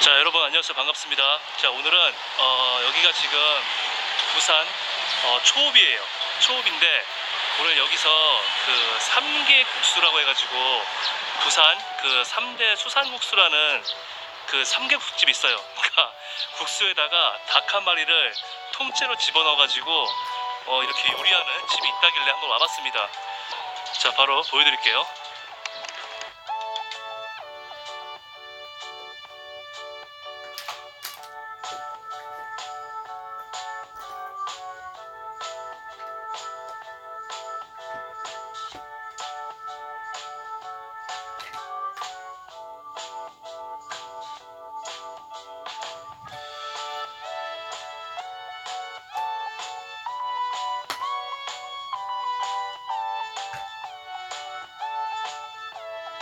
자 여러분 안녕하세요. 반갑습니다. 자 오늘은 어, 여기가 지금 부산 어, 초읍이에요. 초읍인데 오늘 여기서 그 삼계 국수라고 해가지고 부산 그 3대 수산국수라는 그 삼계국집 있어요. 그러니까 국수에다가 닭 한 마리를 통째로 집어넣어가지고 어, 이렇게 요리하는 집이 있다길래 한번 와봤습니다. 자 바로 보여드릴게요.